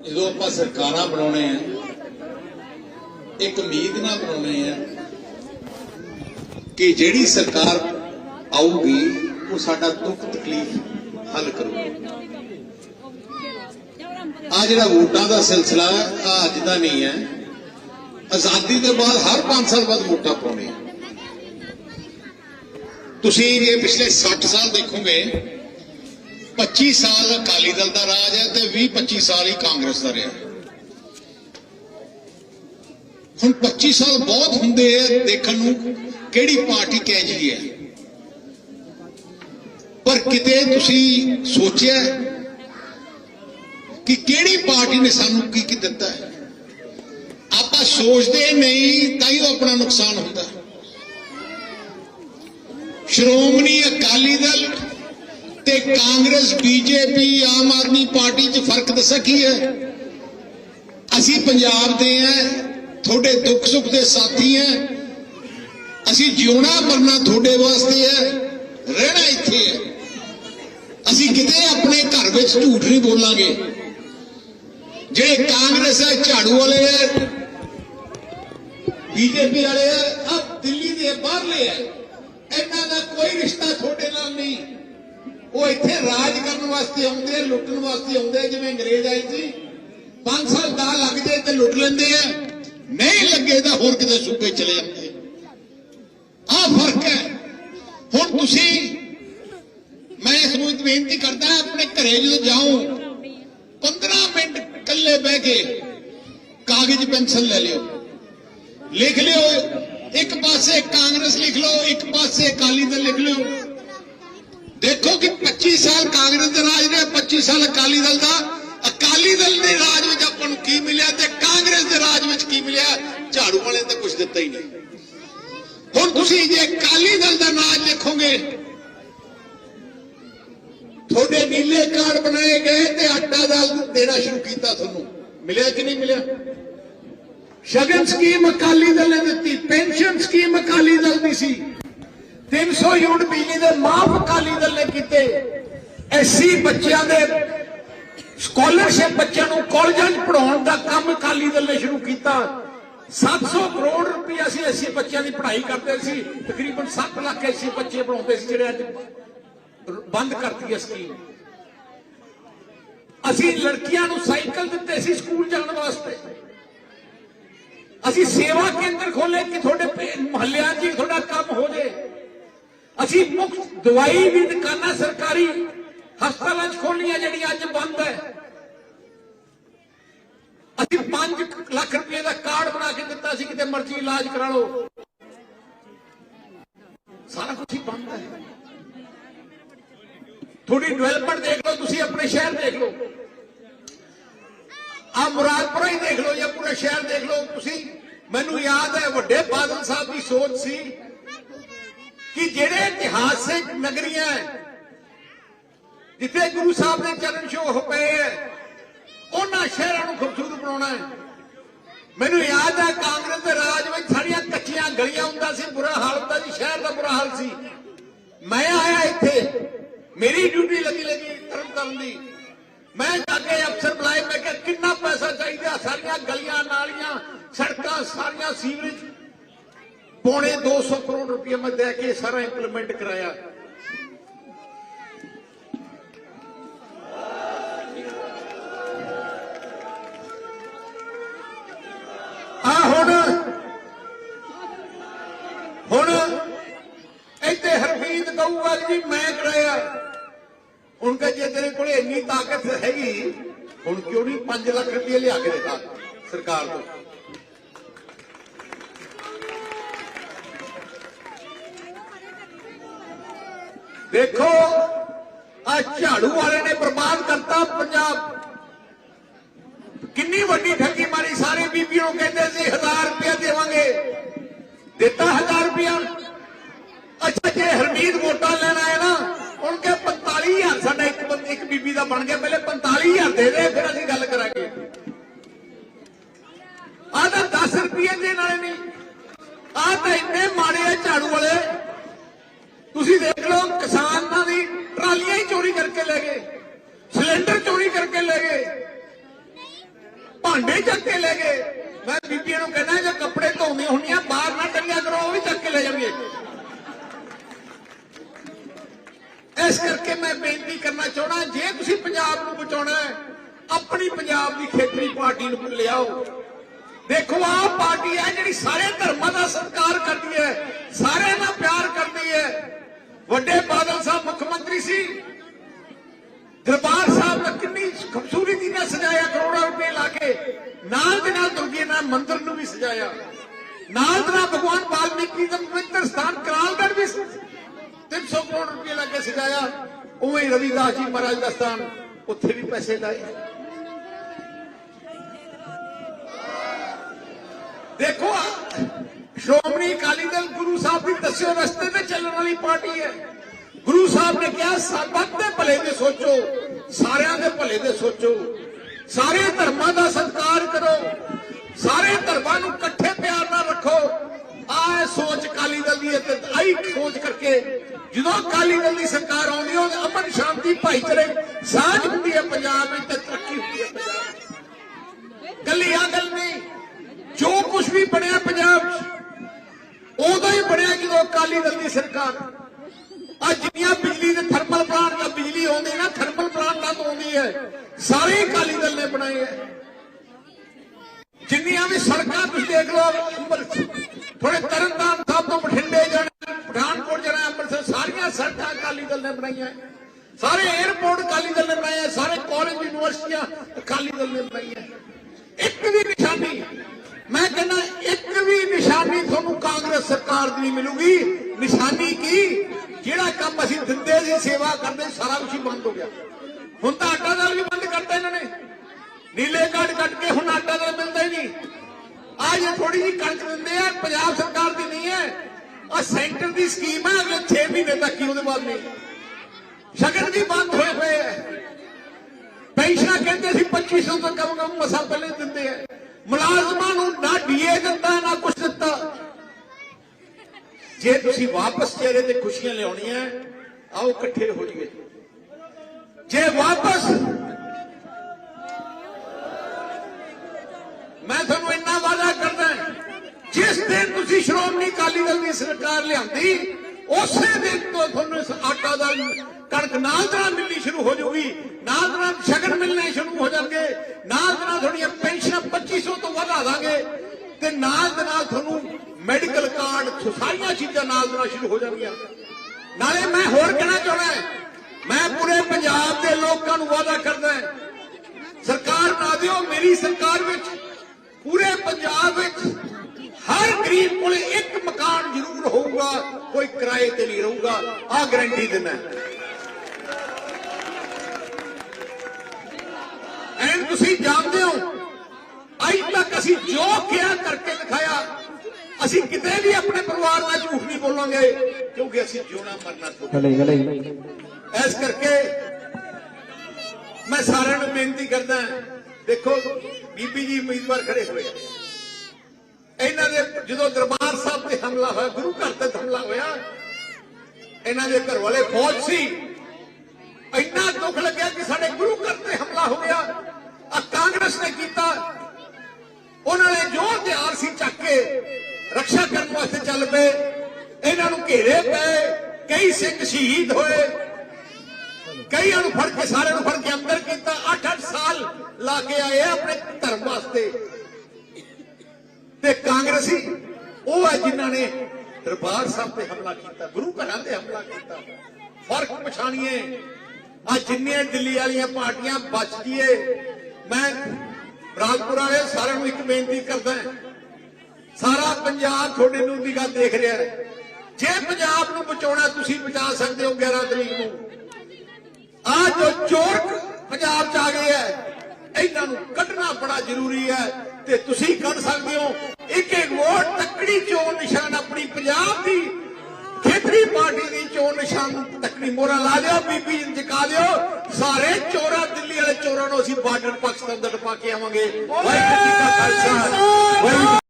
ਜਦੋਂ ਆਪਾਂ ਸਰਕਾਰਾਂ ਬਣਾਉਣੇ ਆ, ਇੱਕ ਉਮੀਦ ਨਾਲ ਬਣਾਉਣੇ ਆ ਕਿ ਜਿਹੜੀ ਸਰਕਾਰ ਆਊਗੀ, ਉਹ ਸਾਡਾ ਦੁੱਖ ਤਕਲੀਫ ਹੱਲ ਕਰੂਗੀ। ਆ ਜਿਹੜਾ ਵੋਟਾਂ ਦਾ ਸਿਲਸਿਲਾ ਆ ਅੱਜ ਦਾ ਨਹੀਂ ਹੈ। ਆਜ਼ਾਦੀ ਦੇ ਬਾਅਦ ਹਰ 5 ਸਾਲ ਬਾਅਦ ਵੋਟਾਂ ਪਾਉਣੇ ਤੁਸੀਂ ਇਹ ਪਿਛਲੇ 60 ਸਾਲ ਦੇਖੋਗੇ 25 ਸਾਲ ਅਕਾਲੀ ਦਲ ਦਾ ਰਾਜ ਹੈ ਤੇ 20 25 ਸਾਲ ਹੀ ਕਾਂਗਰਸ ਦਾ ਰਿਹਾ ਹੁਣ 25 ਸਾਲ ਬਹੁਤ ਹੁੰਦੇ ਆ ਦੇਖਣ ਨੂੰ ਕਿਹੜੀ ਪਾਰਟੀ ਕਹਿ ਕਹਿੰਦੀ ਹੈ। ਪਰ ਕਿਤੇ ਤੁਸੀਂ ਸੋਚਿਆ ਕਿ ਕਿਹੜੀ ਪਾਰਟੀ ਨੇ ਸਾਨੂੰ ਕੀ ਕੀ ਦਿੱਤਾ ਹੈ? ਆਪਾਂ ਸੋਚਦੇ ਨਹੀਂ ਤਾਂ ਹੀ ਉਹ ਆਪਣਾ ਨੁਕਸਾਨ ਹੁੰਦਾ ਸ਼੍ਰੋਮਣੀ ਅਕਾਲੀ ਦਲ ਤੇ ਕਾਂਗਰਸ ਬੀਜੇਪੀ ਆਮ ਆਦਮੀ ਪਾਰਟੀ 'ਚ ਫ਼ਰਕ ਦੱਸਾ ਕੀ ਹੈ? ਅਸੀਂ ਪੰਜਾਬ ਦੇ ਆ ਤੁਹਾਡੇ ਦੁੱਖ ਸੁੱਖ ਦੇ ਸਾਥੀ ਆ ਅਸੀਂ ਜਿਉਣਾ ਮਰਨਾ ਤੁਹਾਡੇ ਵਾਸਤੇ ਹੈ, ਰਹਿਣਾ ਇੱਥੇ ਹੈ। ਅਸੀਂ ਕਿਤੇ ਆਪਣੇ ਘਰ ਵਿੱਚ ਝੂਠ ਨਹੀਂ ਬੋਲਾਂਗੇ। ਜਿਹੜੇ ਕਾਂਗਰਸ ਹੈ, ਝਾੜੂ ਵਾਲੇ ਹੈ, ਬੀਜੇਪੀ ਵਾਲੇ ਹੈ ਆ ਦਿੱਲੀ ਦੇ ਬਾਹਰਲੇ ਹੈ। ਇਹਨਾਂ ਦਾ ਕੋਈ ਰਿਸ਼ਤਾ ਤੁਹਾਡੇ ਨਾਲ ਨਹੀਂ। ਉਹ ਇੱਥੇ ਰਾਜ ਕਰਨ ਵਾਸਤੇ ਆਉਂਦੇ ਲੁੱਟਣ ਵਾਸਤੇ ਆਉਂਦੇ ਜਿਵੇਂ ਅੰਗਰੇਜ਼ ਆਏ ਸੀ। 5 ਸਾਲ ਦਾ ਲੱਗ ਜਾਏ ਤੇ ਲੁੱਟ ਲੈਂਦੇ ਆ। ਨਹੀਂ ਲੱਗੇ ਤਾਂ ਹੋਰ ਕਿਤੇ ਸੂਬੇ ਚਲੇ ਜਾਂਦੇ ਆ। ਫ਼ਰਕ ਹੈ। ਹੁਣ ਤੁਸੀਂ, ਮੈਂ ਇਸ ਨੂੰ ਬੇਨਤੀ ਕਰਦਾ, ਆਪਣੇ ਘਰੇ ਜਦੋਂ ਜਾਓ 15 ਮਿੰਟ ਇਕੱਲੇ ਬਹਿ ਕੇ ਕਾਗਜ਼ ਪੈਨਸਲ ਲੈ ਲਿਓ। ਲਿਖ ਲਿਓ, ਇੱਕ ਪਾਸੇ ਕਾਂਗਰਸ ਲਿਖ ਲਓ, ਇੱਕ ਪਾਸੇ ਅਕਾਲੀ ਦਲ ਲਿਖ ਲਿਓ। ਦੇਖੋ ਕਿ 25 ਸਾਲ ਕਾਂਗਰਸ ਦੇ ਰਾਜ ਨੇ 25 ਸਾਲ ਅਕਾਲੀ ਦਲ ਦਾ। ਅਕਾਲੀ ਦਲ ਦੇ ਰਾਜ ਵਿੱਚ ਆਪਾਂ ਨੂੰ ਕੀ ਮਿਲਿਆ ਤੇ ਕਾਂਗਰਸ ਦੇ ਰਾਜ ਵਿੱਚ ਕੀ ਮਿਲਿਆ? ਝਾੜੂ ਵਾਲੇ ਨੇ ਕੁਝ ਦਿੱਤਾ ਹੀ ਨਹੀਂ। ਹੁਣ ਤੁਸੀਂ ਜੇ ਅਕਾਲੀ ਦਲ ਦਾ ਨਾਮ ਲਿਖੋਗੇ ਤੁਹਾਡੇ ਨੀਲੇ ਕਾਰਡ ਬਣਾਏ ਗਏ ਤੇ ਆਟਾ ਦਾਲ ਦੇਣਾ ਸ਼ੁਰੂ ਕੀਤਾ ਤੁਹਾਨੂੰ। ਮਿਲਿਆ ਕਿ ਨਹੀਂ ਮਿਲਿਆ? ਸ਼ਗਨ ਸਕੀਮ ਅਕਾਲੀ ਦਲ ਨੇ ਦਿੱਤੀ, ਪੈਨਸ਼ਨ ਸਕੀਮ ਅਕਾਲੀ ਦਲ ਦੀ ਸੀ। 300 ਯੂਨਿਟ ਬਿਜਲੀ ਦੇ ਮਾਫ ਅਕਾਲੀ ਦਲ ਨੇ ਕੀਤੇ। ਐਸੀ ਬੱਚਿਆਂ ਦੇ ਸਕਾਲਰਸ਼ਿਪ ਬੱਚਿਆਂ ਨੂੰ ਕਾਲਜਾਂ 'ਚ ਪੜਾਉਣ ਦਾ ਕੰਮ ਅਕਾਲੀ ਦਲ ਨੇ ਸ਼ੁਰੂ ਕੀਤਾ। 700 ਕਰੋੜ ਰੁਪਏ ਅਸੀਂ ਐਸੀ ਬੱਚਿਆਂ ਦੀ ਪੜ੍ਹਾਈ ਕਰਦੇ ਸੀ। ਤਕਰੀਬਨ 7 ਲੱਖ ਐਸੀ ਬੱਚੇ ਪੜਾਉਂਦੇ ਸੀ, ਜਿਹੜੇ ਅੱਜ ਬੰਦ ਕਰਤੀ ਹੈ ਸਕੀਮ। ਅਸੀਂ ਲੜਕੀਆਂ ਨੂੰ ਸਾਈਕਲ ਦਿੱਤੇ ਸੀ ਸਕੂਲ ਜਾਣ ਵਾਸਤੇ। ਅਸੀਂ ਸੇਵਾ ਕੇਂਦਰ ਖੋਲੇ ਕਿ ਤੁਹਾਡੇ ਮੁਹੱਲਿਆਂ 'ਚ ਹੀ ਤੁਹਾਡਾ ਕੰਮ ਹੋ ਜੇ। ਅਸੀਂ ਮੁਫਤ ਦਵਾਈ ਵੀ ਦੁਕਾਨਾਂ ਸਰਕਾਰੀ ਹਸਪਤਾਲਾਂ 'ਚ ਖੋਲੀਆਂ ਜਿਹੜੀਆਂ ਅੱਜ ਬੰਦ ਹੈ ਅਸੀਂ 5 ਲੱਖ ਰੁਪਏ ਦਾ ਕਾਰਡ ਬਣਾ ਕੇ ਦਿੱਤਾ ਸੀ, ਕਿਤੇ ਮਰਜ਼ੀ ਇਲਾਜ ਕਰਾ ਲਓ। ਸਾਰਾ ਕੁਝ ਹੀ ਬੰਦ ਹੈ ਥੋੜੀ ਡਿਵੈਲਪਮੈਂਟ ਦੇਖ ਲਓ, ਤੁਸੀਂ ਆਪਣੇ ਸ਼ਹਿਰ ਦੇਖ ਲਓ। ਆ ਮੁਰਾਦਪੁਰਾ ਹੀ ਦੇਖ ਲਓ ਜਾਂ ਪੂਰਾ ਸ਼ਹਿਰ ਦੇਖ ਲਓ। ਤੁਸੀਂ, ਮੈਨੂੰ ਯਾਦ ਹੈ ਵੱਡੇ ਬਾਦਲ ਸਾਹਿਬ ਦੀ ਸੋਚ ਸੀ ਕਿ ਜਿਹੜੇ ਇਤਿਹਾਸਿਕ ਨਗਰੀਆਂ ਜਿੱਥੇ ਗੁਰੂ ਸਾਹਿਬ ਦੇ ਚਰਨ ਛੋਹ ਪਏ ਹੈ। ਉਹਨਾਂ ਸ਼ਹਿਰਾਂ ਨੂੰ ਖੂਬਸੂਰਤ ਬਣਾਉਣਾ ਹੈ। ਮੈਨੂੰ ਯਾਦ ਹੈ ਕਾਂਗਰਸ ਦੇ ਰਾਜ ਵਿੱਚ ਸਾਰੀਆਂ ਕੱਚੀਆਂ ਗਲੀਆਂ ਹੁੰਦਾ ਸੀ, ਬੁਰਾ ਹਾਲ ਹੁੰਦਾ ਸੀ, ਸ਼ਹਿਰ ਦਾ ਬੁਰਾ ਹਾਲ ਸੀ। ਮੈਂ ਆਇਆ ਇੱਥੇ, ਮੇਰੀ ਡਿਊਟੀ ਲੱਗੀ ਲੱਗੀ ਤਰਨ ਕਰਨ ਦੀ। ਮੈਂ ਜਾ ਕੇ ਅਫਸਰ ਬੁਲਾਏ, ਮੈਂ ਕਿਹਾ ਕਿੰਨਾ ਪੈਸਾ ਚਾਹੀਦਾ, ਸਾਰੀਆਂ ਗਲੀਆਂ, ਨਾਲੀਆਂ, ਸੜਕਾਂ, ਸਾਰੀਆਂ ਸੀਵਰੇਜ ਪੌਣੇ 200 ਕਰੋੜ ਰੁਪਏ ਮੈਂ ਦੇ ਕੇ ਸਾਰਾ ਇੰਪਲੀਮੈਂਟ ਕਰਾਇਆ। ਆ ਹੁਣ ਹੁਣ ਇੱਥੇ ਹਰਮੀਤ ਕਹੂਗਾ ਜੀ ਮੈਂ ਕਰਾਇਆ। ਹੁਣ ਕਹ ਜੇ ਤੇਰੇ ਕੋਲੇ ਇੰਨੀ ਤਾਕਤ ਹੈਗੀ, ਹੁਣ ਕਿਉਂ ਨਹੀਂ 5 ਲੱਖ ਰੁਪਏ ਲਿਆ ਕੇ ਦਿੱਤਾ ਸਰਕਾਰ ਤੋਂ? ਦੇਖੋ ਆ ਝਾੜੂ ਵਾਲੇ ਨੇ ਬਰਬਾਦ ਕਰਤਾ ਪੰਜਾਬ। ਕਿੰਨੀ ਵੱਡੀ ਠੱਗੀ ਮਾਰੀ, ਸਾਰੇ ਬੀਬੀਆਂ ਨੂੰ ਕਹਿੰਦੇ ਸੀ 1000 ਰੁਪਏ ਦੇਵਾਂਗੇ। ਦਿੱਤਾ 1000 ਰੁਪਇਆ। ਅੱਛਾ, ਜੇ ਹਰਮੀਤ ਵੋਟਾਂ ਲੈਣਾ ਹੈ ਨਾ, ਹੁਣ ਕੇ 45000 ਸਾਡਾ ਇੱਕ ਬੰਦੇ ਇੱਕ ਬੀਬੀ ਦਾ ਬਣ ਗਿਆ, ਪਹਿਲੇ 45000 ਦੇ ਦੇ, ਫਿਰ ਅਸੀਂ ਗੱਲ ਕਰਾਂਗੇ। ਆਹ ਤਾਂ 10 ਰੁਪਏ ਦੇ ਨਾਲੇ ਨਹੀਂ ਆਹ ਤਾਂ ਇੰਨੇ ਮਾੜੇ ਆ ਝਾੜੂ ਵਾਲੇ। ਤੁਸੀਂ ਦੇਖ ਲਓ ਕਿਸਾਨਾਂ ਦੀ ਟਰਾਲੀਆਂ ਹੀ ਚੋਰੀ ਕਰਕੇ ਲੈ ਗਏ ਸਿਲੰਡਰ ਚੋਰੀ ਕਰਕੇ ਲੈ ਗਏ ਭਾਂਡੇ ਚੱਕ ਕੇ ਲੈ ਗਏ ਮੈਂ ਬੀਬੀਆਂ ਨੂੰ ਕਹਿੰਦਾ ਜੇ ਕੱਪੜੇ ਧੋਣੇ ਹੁੰਦੀਆਂ ਬਾਹਰ ਨਾ ਟੰਗਿਆ ਕਰੋ ਉਹ ਵੀ ਚੱਕ ਕੇ ਲੈ ਜਾਣਗੇ ਇਸ ਕਰਕੇ ਮੈਂ ਬੇਨਤੀ ਕਰਨਾ ਚਾਹਣਾ ਜੇ ਤੁਸੀਂ ਪੰਜਾਬ ਨੂੰ ਬਚਾਉਣਾ ਹੈ, ਆਪਣੀ ਪੰਜਾਬ ਦੀ ਖੇਤਰੀ ਪਾਰਟੀ ਨੂੰ ਲਿਆਓ। ਦੇਖੋ ਆ ਪਾਰਟੀ ਹੈ ਜਿਹੜੀ ਸਾਰੇ ਧਰਮਾਂ ਦਾ ਸਤਿਕਾਰ ਕਰਦੀ ਹੈ, ਸਾਰਿਆਂ ਨਾਲ ਪਿਆਰ ਕਰਦੀ ਹੈ। ਵੱਡੇ ਬਾਦਲ ਸਾਹਿਬ ਮੁੱਖ ਮੰਤਰੀ ਸੀ। ਦਰਬਾਰ ਸਾਹਿਬ ਦਾ ਕਿੰਨੀ ਖੂਬਸੂਰਤੀ ਨਾਲ ਸਜਾਇਆ ਕਰੋੜਾਂ ਰੁਪਏ ਲਾ ਕੇ, ਨਾਲ ਦੇ ਨਾਲ ਦੁਰਗੇ ਨਾਲ ਮੰਦਿਰ ਨੂੰ ਵੀ ਸਜਾਇਆ। ਨਾਲ ਦੇ ਨਾਲ ਭਗਵਾਨ ਵਾਲਮੀਕੀ ਦਾ ਪਵਿੱਤਰ ਸਥਾਨ ਕਰਾਲਗੜ੍ਹ ਵੀ 300 ਕਰੋੜ ਰੁਪਏ ਲਾ ਕੇ ਸਜਾਇਆ। ਉਵੇਂ ਹੀ ਜੀ ਮਹਾਰਾਜ ਦਾ ਸਥਾਨ, ਉੱਥੇ ਵੀ ਪੈਸੇ ਲਾਏ। ਦੇਖੋ ਸ਼੍ਰੋਮਣੀ ਅਕਾਲੀ ਦਲ ਗੁਰੂ ਸਾਹਿਬ ਦੀ ਦੱਸਿਓ ਰਸਤੇ ਤੇ ਚੱਲਣ ਵਾਲੀ ਪਾਰਟੀ ਹੈ। ਗੁਰੂ ਸਾਹਿਬ ਨੇ ਕਿਹਾ ਸਭ ਦੇ ਭਲੇ ਦੇ ਸੋਚੋ, ਸਾਰਿਆਂ ਦੇ ਭਲੇ ਦੇ ਸੋਚੋ। ਸਾਰੇ ਧਰਮਾਂ ਦਾ ਸਤਿਕਾਰ ਕਰੋ। ਸਾਰੇ ਧਰਮਾਂ ਨੂੰ ਇਕੱਠੇ ਪਿਆਰ ਨਾਲ ਰੱਖੋ। ਆਹ ਸੋਚ ਅਕਾਲੀ ਦਲ ਦੀ ਤੇ ਆਹੀ ਸੋਚ ਕਰਕੇ ਜਦੋਂ ਅਕਾਲੀ ਦਲ ਦੀ ਸਰਕਾਰ ਆਉਂਦੀ ਹੈ ਉਹ ਅਮਨ ਸ਼ਾਂਤੀ ਭਾਈਚਾਰੇ ਸਾਂਝ ਹੁੰਦੀ ਹੈ ਪੰਜਾਬ ਵਿੱਚ ਤੇ ਤਰੱਕੀ ਹੁੰਦੀ ਹੈ ਪੰਜਾਬ। ਕੱਲੀ ਆ ਗੱਲ ਨਹੀਂ, ਜੋ ਕੁਝ ਵੀ ਬਣਿਆ ਪੰਜਾਬ 'ਚ ਉਦੋਂ ਹੀ ਬਣਿਆ ਜਦੋਂ ਅਕਾਲੀ ਦਲ ਦੀ ਸਰਕਾਰ। ਅੱਜ ਜਿੰਨੀਆਂ ਬਿਜਲੀ ਦੇ ਥਰਮਲ ਪਲਾਂਟ ਦਾ ਬਿਜਲੀ ਆਉਂਦੀ ਨਾ ਥਰਮਲ ਪਲਾਂਟਾਂ ਤੋਂ ਆਉਂਦੀ ਹੈ, ਸਾਰੇ ਹੀ ਅਕਾਲੀ ਦਲ ਨੇ ਬਣਾਏ ਹੈ। ਜਿੰਨੀਆਂ ਵੀ ਸੜਕਾਂ ਤੁਸੀਂ ਦੇਖ ਲਓ ਥੋੜੇ ਤਰਨਤਾਰਨ ਸਾਹਿਬ ਤੋਂ ਬਠਿੰਡੇ ਜਾਣਾ, ਪਠਾਨਕੋਟ ਜਾਣਾ, ਅੰਮ੍ਰਿਤਸਰ, ਸਾਰੀਆਂ ਸੜਕਾਂ ਅਕਾਲੀ ਦਲ ਨੇ ਬਣਾਈਆਂ। ਸਾਰੇ 에어ਪੋਰਟ ਅਕਾਲੀ ਦਲ ਨੇ ਬਣਾਏ, ਸਾਰੇ ਕਾਲਜ ਯੂਨੀਵਰਸਿਟੀਆਂ ਅਕਾਲੀ ਦਲ ਨੇ ਬਣਾਈਆਂ। ਇੱਕ ਵੀ ਨਿਸ਼ਾਨੀ, ਮੈਂ ਕਹਿੰਦਾ ਇੱਕ ਵੀ ਨਿਸ਼ਾਨੀ ਤੁਹਾਨੂੰ ਕਾਂਗਰਸ ਸਰਕਾਰ ਦੀ ਨਹੀਂ ਮਿਲੂਗੀ। ਨਿਸ਼ਾਨੀ ਕੀ? ਜਿਹੜਾ ਕੰਮ ਅਸੀਂ ਦਿੰਦੇ ਸੀ, ਸੇਵਾ ਕਰਦੇ, ਸਾਰਾ ਕੁਝ ਬੰਦ ਹੋ ਗਿਆ। ਹੁਣ ਤਾਂ ਆਟਾ ਦਾਲ ਵੀ ਬੰਦ ਕਰਤਾ ਇਹਨਾਂ ਨੇ ਨੀਲੇ ਕਾਰਡ ਕੱਟ ਕੇ ਹੁਣ ਆਟਾ ਦਾਲ ਮਿਲਦਾ ਹੀ ਨਹੀਂ। ਆ ਇਹ ਥੋੜੀ ਜਿਹੀ ਕਣਕ ਦਿੰਦੇ ਆ, ਪੰਜਾਬ ਸਰਕਾਰ ਦੀ ਨਹੀਂ ਹੈ। ਆ ਸੈਂਟਰ ਦੀ ਸਕੀਮ ਹੈ, ਅਗਲੇ 6 ਮਹੀਨੇ ਤੱਕ ਹੀ ਉਹਦੇ ਬਾਅਦ ਨਹੀਂ। ਸ਼ਗਨ ਵੀ ਬੰਦ ਹੋਏ ਹੋਏ ਹੈ। ਪੈਨਸ਼ਨਾਂ ਕਹਿੰਦੇ ਸੀ 2500 ਤੋਂ ਕਮ ਕਮ ਮਸਾ ਪਹਿਲੇ ਦਿੰਦੇ ਆ ਮੁਲਾਜ਼ਮਾਂ ਨੂੰ ਨਾ ਡੀਏ ਦਿੱਤਾ ਨਾ ਕੁਛ ਦਿੱਤਾ। ਜੇ ਤੁਸੀਂ ਵਾਪਸ ਚਿਹਰੇ ਤੇ ਖੁਸ਼ੀਆਂ ਲਿਆਉਣੀਆਂ, ਆਓ ਇਕੱਠੇ ਹੋ ਜਾਈਏ। ਜੇ ਵਾਪਸ ਮੈਂ ਤੁਹਾਨੂੰ ਇੰਨਾ ਵਾਅਦਾ ਕਰਦਾ ਜਿਸ ਦਿਨ ਤੁਸੀਂ ਸ਼੍ਰੋਮਣੀ ਅਕਾਲੀ ਦਲ ਦੀ ਸਰਕਾਰ ਲਿਆਂਦੀ, ਉਸੇ ਦਿਨ ਤੋਂ ਤੁਹਾਨੂੰ ਇਸ ਆਟਾ ਦਾ ਕਣਕ ਨਾਲ ਦਾ ਮਿਲਣੀ ਸ਼ੁਰੂ ਹੋ ਜਾਊਗੀ। ਨਾਲ ਨਾਲ ਸ਼ਗਨ ਮਿਲਣੇ ਸ਼ੁਰੂ ਹੋ ਜਾਣਗੇ। ਨਾਲ ਨਾਲ ਤੁਹਾਡੀਆਂ ਪੈਨਸ਼ਨਾਂ 2500 ਤੋਂ ਵਧਾ ਦਾਂਗੇ ਤੇ ਨਾਲ ਦੇ ਨਾਲ ਤੁਹਾਨੂੰ ਮੈਡੀਕਲ ਕਾਰਡ ਸਾਰੀਆਂ ਚੀਜ਼ਾਂ ਨਾਲ ਦੇ ਨਾਲ ਸ਼ੁਰੂ ਹੋ ਜਾਣਗੀਆਂ। ਨਾਲੇ ਮੈਂ ਹੋਰ ਕਹਿਣਾ ਚਾਹੁੰਦਾ ਮੈਂ ਪੂਰੇ ਪੰਜਾਬ ਦੇ ਲੋਕਾਂ ਨੂੰ ਵਾਅਦਾ ਕਰਦਾ ਸਰਕਾਰ ਨਾ ਦਿਓ, ਮੇਰੀ ਸਰਕਾਰ ਵਿੱਚ ਪੂਰੇ ਪੰਜਾਬ ਵਿੱਚ ਹਰ ਗਰੀਬ ਕੋਲੇ ਇੱਕ ਮਕਾਨ ਜ਼ਰੂਰ ਹੋਊਗਾ ਕੋਈ ਕਿਰਾਏ ਤੇ ਨਹੀਂ ਰਹੂਗਾ ਆ ਗਾਰੰਟੀ ਦਿੰਦਾ ਐਂ ਤੁਸੀਂ ਜਾਣਦੇ ਹੋ ਅੱਜ ਤੱਕ ਅਸੀਂ ਜੋ ਕਿਹਾ ਕਰਕੇ ਦਿਖਾਇਆ ਅਸੀਂ ਕਿਤੇ ਵੀ ਆਪਣੇ ਪਰਿਵਾਰ ਨਾਲ ਝੂਠ ਨਹੀਂ ਬੋਲਾਂਗੇ ਕਿਉਂਕਿ ਅਸੀਂ ਜਿਉਣਾ ਮਰਨਾ ਗਲੇ ਇਸ ਕਰਕੇ ਮੈਂ ਸਾਰਿਆਂ ਨੂੰ ਬੇਨਤੀ ਕਰਦਾ ਦੇਖੋ, ਬੀਬੀ ਜੀ ਉਮੀਦਵਾਰ ਖੜੇ ਹੋਏ ਇਹਨਾਂ ਦੇ ਜਦੋਂ ਦਰਬਾਰ ਸਾਹਿਬ ਤੇ ਹਮਲਾ ਹੋਇਆ, ਗੁਰੂ ਘਰ ਤੇ ਹਮਲਾ ਹੋਇਆ, ਇਹਨਾਂ ਦੇ ਘਰ ਵਾਲੇ ਫੌਜ ਸੀ। ਇੰਨਾ ਦੁੱਖ ਲੱਗਿਆ ਕਿ ਸਾਡੇ ਗੁਰੂ ਘਰ ਤੇ ਹਮਲਾ ਹੋ ਗਿਆ। ਆ ਕਾਂਗਰਸ ਨੇ ਕੀਤਾ। ਉਹਨਾਂ ਨੇ ਜੋ ਹਥਿਆਰ ਸੀ ਚੱਕ ਕੇ ਰੱਖਿਆ ਕਰਨ ਵਾਸਤੇ ਚੱਲ ਪਏ। ਇਹਨਾਂ ਨੂੰ ਘੇਰੇ ਪਏ, ਕਈ ਸਿੰਘ ਸ਼ਹੀਦ ਹੋਏ। ਕਈਆਂ ਨੂੰ ਫੜ ਕੇ, ਸਾਰਿਆਂ ਨੂੰ ਫੜ ਕੇ ਅੰਦਰ ਕੀਤਾ। 8-8 ਸਾਲ ਲਾ ਕੇ ਆਏ ਆਪਣੇ ਧਰਮ ਵਾਸਤੇ। ਤੇ ਕਾਂਗਰਸੀ, ਉਹ ਹੈ ਜਿਨ੍ਹਾਂ ਨੇ ਦਰਬਾਰ ਸਾਹਿਬ ਤੇ ਹਮਲਾ ਕੀਤਾ, ਗੁਰੂ ਘਰਾਂ ਤੇ ਹਮਲਾ ਕੀਤਾ। ਫ਼ਰਕ ਪਛਾਣੀਏ। ਆ ਜਿੰਨੀਆਂ ਦਿੱਲੀ ਵਾਲੀਆਂ ਪਾਰਟੀਆਂ ਬਚ ਗਈਏ, ਮੈਂ ਰਾਜਪੁਰ ਵਾਲੇ ਸਾਰਿਆਂ ਨੂੰ ਇੱਕ ਬੇਨਤੀ ਕਰਦਾ ਸਾਰਾ ਪੰਜਾਬ ਤੁਹਾਡੇ ਨੂੰ ਦੀ ਗੱਲ ਦੇਖ ਰਿਹਾ ਹੈ। ਜੇ ਪੰਜਾਬ ਨੂੰ ਬਚਾਉਣਾ, ਤੁਸੀਂ ਬਚਾ ਸਕਦੇ ਹੋ 11 ਤਰੀਕ ਨੂੰ। ਆ ਜੋ ਚੋਰ ਪੰਜਾਬ ਚ ਆ ਗਏ ਹੈ ਇਹਨਾਂ ਨੂੰ ਕੱਢਣਾ ਬੜਾ ਜ਼ਰੂਰੀ ਹੈ ਤੇ ਤੁਸੀਂ ਕੱਢ ਸਕਦੇ ਹੋ। ਇੱਕ ਇੱਕ ਵੋਟ ਤੱਕੜੀ ਚੋਣ ਨਿਸ਼ਾਨ ਆਪਣੀ ਪੰਜਾਬ ਦੀ, ਖੇਤਰੀ ਪਾਰਟੀ ਦੀ ਚੋਣ ਨਿਸ਼ਾਨ ਤੱਕੜੀ ਮੋਹਰਾ ਲਾ ਦਿਓ ਬੀਬੀ ਨੂੰ ਜਿਕਾ ਦਿਓ। ਸਾਰੇ ਚੋਰਾਂ, ਦਿੱਲੀ ਵਾਲੇ ਚੋਰਾਂ ਨੂੰ ਅਸੀਂ ਬਾਰਡਰ ਪਾਕਿਸਤਾਨ ਦਾ ਟਪਾ ਕੇ ਆਵਾਂਗੇ। ਵਾਹਿਗੁਰੂ ਜੀ ਕਾ ਖਾਲਸਾ। ਵਾਹਿਗੁਰੂ